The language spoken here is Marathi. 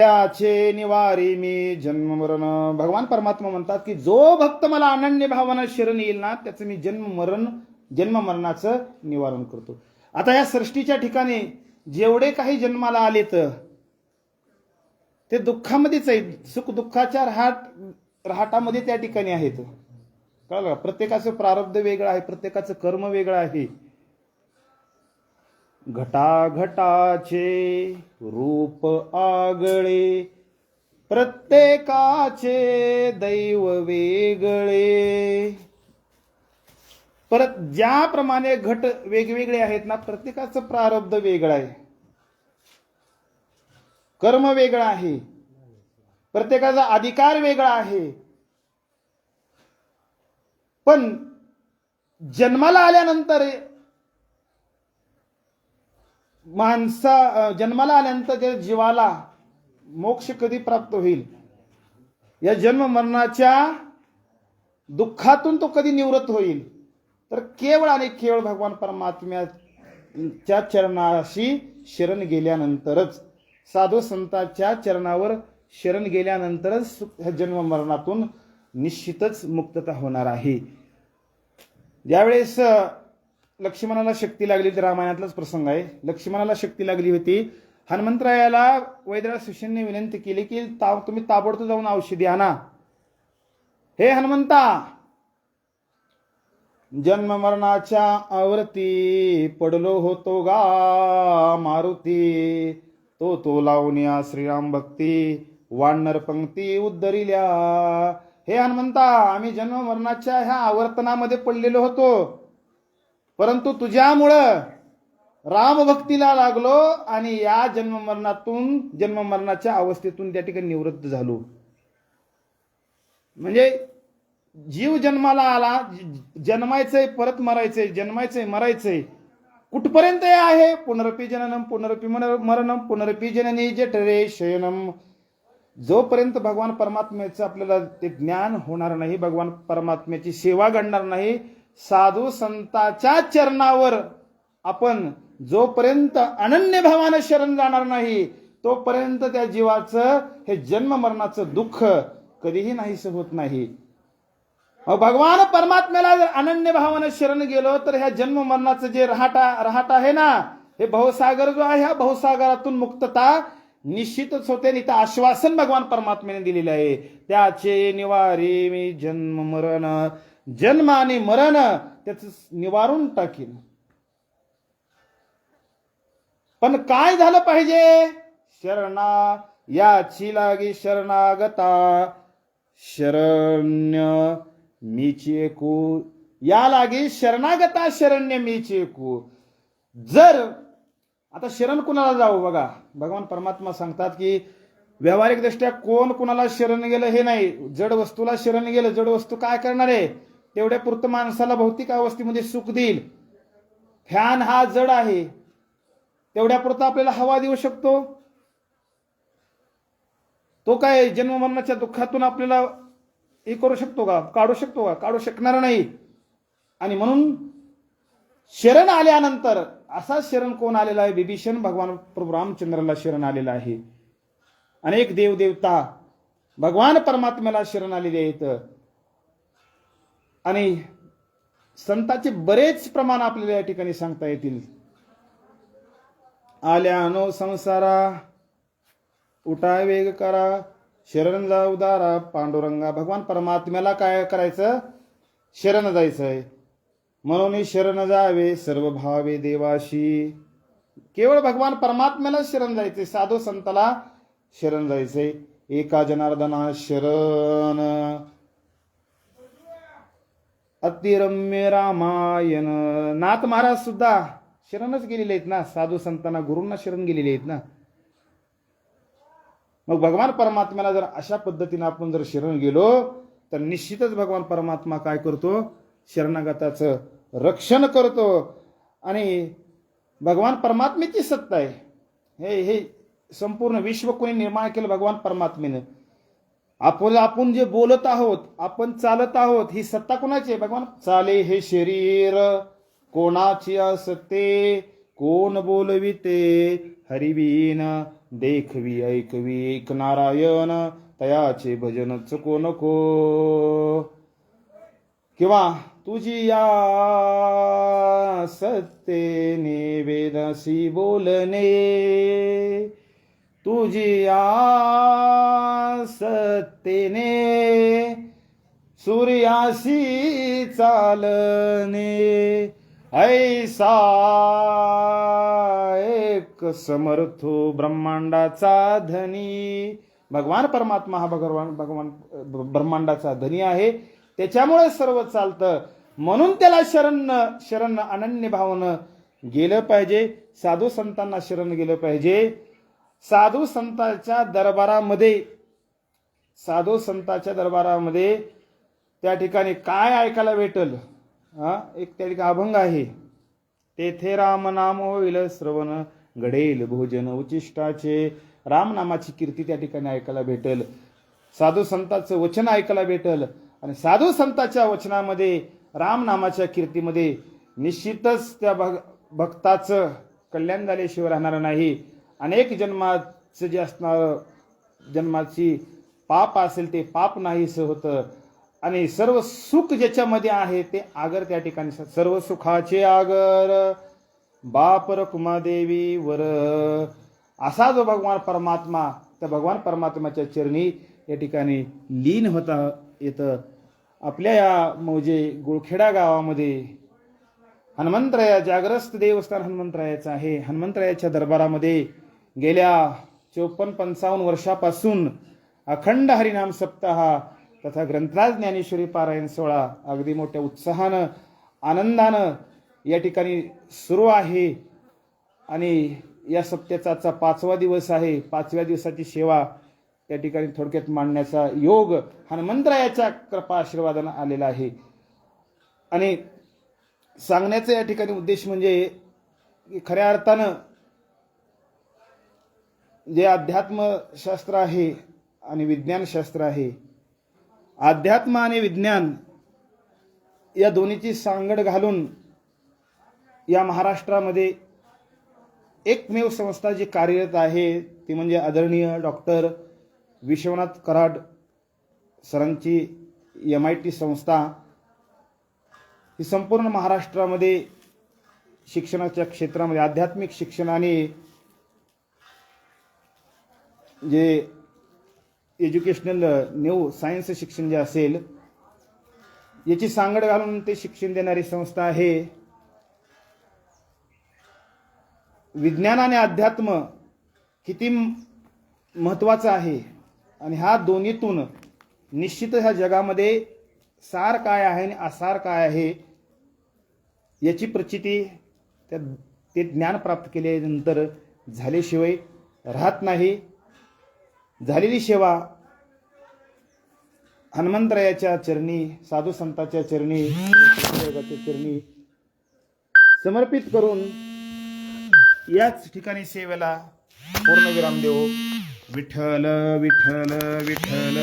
त्याचे निवारी मी जन्म मरण भगवान परमात्मा म्हणतात की जो भक्त मला अनन्य भावानं शरण येईल ना त्याचं मी जन्म मरण जन्म मरणाचं निवारण करतो. आता या सृष्टीच्या ठिकाणी जेवढे काही जन्माला आलेत ते दुःखामध्येच आहेत. सुख दुःखाच्या राहाट रहाटामध्ये त्या ठिकाणी आहेत. कळलं का? प्रत्येकाचं प्रारब्ध वेगळं आहे प्रत्येकाचं कर्म वेगळं आहे. घटाघटाचे रूप आगळे प्रत्येकाचे दैव वेगळे. परत ज्याप्रमाणे घट वेगवेगळे आहेत ना प्रत्येकाचं प्रारब्ध वेगळं आहे. कर्म वेगळं आहे. प्रत्येकाचा अधिकार वेगळा आहे. पण जन्माला आल्यानंतर माणसा जन्माला आल्यानंतर त्या जीवाला मोक्ष कधी प्राप्त होईल? या जन्म मरणाच्या दुःखातून तो कधी निवृत्त होईल? तर केवळ आणि केवळ भगवान परमात्म्याच्या चरणाशी शरण गेल्यानंतरच साधू संतांच्या चरणावर शरण गेल्यानंतरच ह्या जन्म मरणातून निश्चितच मुक्तता होणार आहे. ज्यावेळेस लक्ष्मणाला शक्ती लागली तर रामायणातलाच प्रसंग आहे. लक्ष्मणाला शक्ती लागली होती. हनुमंतरायाला वैद्यराज शिष्यांनी विनंती केली की ता तुम्ही ताबडतोब जाऊन औषधी आणा. हे हनुमंता! जन्म मरणाच्या आवर्ती पडलो होतो गा मारुती. तो तो लावण्या श्रीराम भक्ती. वानर पंक्ती उद्धरिल्या. हे हनुमंता आम्ही जन्म मरणाच्या ह्या आवर्तनामध्ये पडलेलो होतो. परंतु तुझ्यामुळं रामभक्तीला लागलो आणि या जन्ममरणातून जन्ममरणाच्या जन्म मरणाच्या अवस्थेतून त्या ठिकाणी निवृत्त झालो. म्हणजे जीव जन्माला आला जन्मायचंय परत मरायचंय जन्मायचंय मरायचंय. कुठपर्यंत हे आहे पुनरपी जननम पुनरपी मरणम पुनरपी जननी जठरे शयनम. जोपर्यंत भगवान परमात्म्याचं आपल्याला ते ज्ञान होणार नाही भगवान परमात्म्याची सेवा घडणार नाही साधू संताच्या चरणावर आपण जोपर्यंत अनन्य भावानं शरण जाणार नाही तोपर्यंत त्या जीवाचं हे जन्म मरणाचं दुःख कधीही नाहीस होत नाही. मग भगवान परमात्म्याला जर अनन्य भावानं शरण गेलो तर ह्या जन्म मरणाचं जे रहाटा रहाट आहे ना हे भवसागर जो आहे ह्या भवसागरातून मुक्तता निश्चितच होते आणि इथं आश्वासन भगवान परमात्म्याने दिलेलं आहे. त्याचे निवारी मी जन्म मरण जन्म आणि मरण त्याच निवारून टाकीन. पण काय झालं पाहिजे? शरणा याची लागी शरणागता. शरण्य मीची एकू. या लागी शरणागता शरण्य मीची एकू. जर आता शरण कुणाला जाऊ बघा? भगवान परमात्मा सांगतात की व्यावहारिक दृष्ट्या कोण कुणाला शरण गेलं हे नाही. जड वस्तूला शरण गेलं. जड वस्तू काय करणार? आहे तेवढ्या पुरतं माणसाला भौतिक अवस्थेमध्ये सुख देईल. फॅन हा जड आहे. तेवढ्यापुरता आपल्याला हवा देऊ शकतो. तो काय जन्ममरणाच्या दुःखातून आपल्याला हे करू शकतो का? काढू शकतो का? काढू शकणार नाही. आणि म्हणून शरण आल्यानंतर असा शरण कोण आलेला आहे? विभीषण भगवान प्रभू रामचंद्राला शरण आलेला आहे. अनेक देवदेवता भगवान परमात्म्याला शरण आलेले आहेत. आणि संतांचे बरेच प्रमाण आपल्याला या ठिकाणी सांगता येतील. आल्या नो संसारा उठा वेग करा शरण जा उदारा पांडुरंगा भगवान परमात्म्याला काय करायचं? शरण जायचंय. म्हणून शरण जावे सर्व भावे देवाशी. केवळ भगवान परमात्म्याला शरण जायचंय साधू संताला शरण जायचंय. एका जनार्दना शरण. अतिरम्य रामायण. नाथ महाराज सुद्धा शरणच गेलेले आहेत ना? साधू संतांना गुरूंना शरण गेलेले आहेत ना? मग भगवान परमात्म्याला जर अशा पद्धतीने आपण जर शरण गेलो तर निश्चितच भगवान परमात्मा काय करतो? शरणागताचं रक्षण करतो. आणि भगवान परमात्म्याची सत्ता आहे. हे हे संपूर्ण विश्व कोणी निर्माण केलं भगवान परमात्मेनं आपण आपण जे बोलत आहोत आपण चालत आहोत ही सत्ता कोणाची आहे? भगवान चाले हे शरीर. कोणाची असते कोण बोलविते? हरिवीन देखवी ऐकवी एक नारायण. तयाचे भजन चुको नको किंवा तुझी या सत्ते निवेदसी बोलणे. तुझी सत्तेने सूर्याशी चालने ऐसा एक समर्थो ब्रह्मांडाचा धनी. भगवान परमात्मा हा भगवान भगवान ब्रह्मांडाचा धनी आहे. त्याच्यामुळे सर्व चालतं. म्हणून त्याला शरण शरण अनन्य भावनं गेलं पाहिजे. साधू संतांना शरण गेलं पाहिजे. साधू संतांच्या दरबारामध्ये साधू संतांच्या दरबारामध्ये त्या ठिकाणी काय ऐकायला भेटल? हा एक त्या ठिकाणी अभंग आहे. तेथे राम नाम होईल श्रवण घडेल भोजन उचिष्टाचे. रामनामाची कीर्ती त्या ठिकाणी ऐकायला भेटल. साधू संतांचं वचन ऐकायला भेटल. आणि साधू संतांच्या वचनामध्ये रामनामाच्या कीर्तीमध्ये निश्चितच त्या भग भक्ताचं कल्याण झाल्याशिवाय राहणार नाही. अनेक जन्माचं जे असणार जन्माची पाप असेल ते पाप नाहीसं होतं. आणि सर्व सुख ज्याच्यामध्ये आहे ते आगर त्या ठिकाणी सर्व सुखाचे आगर. बाप रकुमादेवी वर. असा जो भगवान परमात्मा त्या भगवान परमात्म्याच्या चरणी या ठिकाणी लीन होता येतं. आपल्या या म्हणजे गुळखेडा गावामध्ये हनुमंतराया जागरस्त देवस्थान हनुमंतरायाचं आहे. हनुमंतरायाच्या दरबारामध्ये गेल्या चोपन्न पंचावन्न वर्षापासून अखंड हरिनाम सप्ताह तथा ग्रंथराज ज्ञानेश्वरी पारायण सोहळा अगदी मोठ्या उत्साहानं आनंदानं या ठिकाणी सुरू आहे. आणि या सप्त्याचा आजचा पाचवा दिवस आहे. पाचव्या दिवसाची सेवा या ठिकाणी थोडक्यात मांडण्याचा योग हनुमंतरायाच्या कृपा आशीर्वादानं आलेला आहे. आणि सांगण्याचा या ठिकाणी उद्देश म्हणजे खऱ्या अर्थानं जे अध्यात्मशास्त्र आहे आणि विज्ञानशास्त्र आहे अध्यात्म आणि विज्ञान या दोन्हीची सांगड घालून या महाराष्ट्रामध्ये एकमेव संस्था जी कार्यरत आहे ती म्हणजे आदरणीय डॉक्टर विश्वनाथ कराड सरांची एम आय टी संस्था. ही संपूर्ण महाराष्ट्रामध्ये शिक्षणाच्या क्षेत्रामध्ये आध्यात्मिक शिक्षणाने जे एज्युकेशनल न्यू सायन्स शिक्षण जे असेल याची सांगड घालून ते शिक्षण देणारी संस्था आहे. विज्ञान आणि अध्यात्म किती महत्त्वाचं आहे? आणि ह्या दोन्हीतून निश्चित ह्या जगामध्ये सार काय आहे आणि असार काय आहे याची प्रचिती त्या ते ज्ञान प्राप्त केल्यानंतर झाल्याशिवाय राहत नाही. झालेली सेवा हनुमंतरायाच्या चरणी साधू संतांच्या चरणी चरणी समर्पित करून याच ठिकाणी सेवेला पूर्णविराम देऊ. विठ्ठल विठ्ठल विठ्ठल.